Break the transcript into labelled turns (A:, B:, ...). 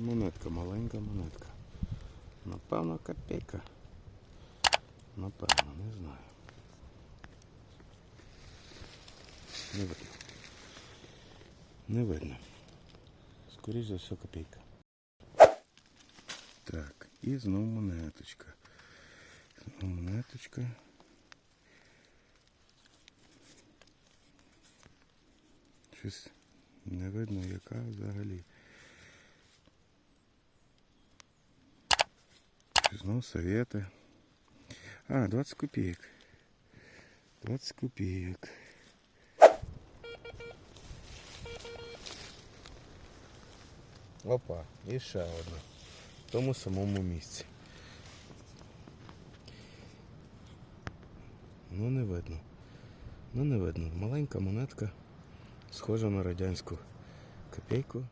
A: Монетка, маленька монетка. Напевно, копійка. Напевно, не знаю. Не видно. Не видно. Скоріше за все копійка. Так, і знову монеточка. Знову монеточка. Щось не видно, яка взагалі. Знову совети. А, 20 копійок. 20 копійок. Опа, і ще одна. В тому самому місці. Ну не видно. Ну не видно. Маленька монетка, схожа на радянську копійку.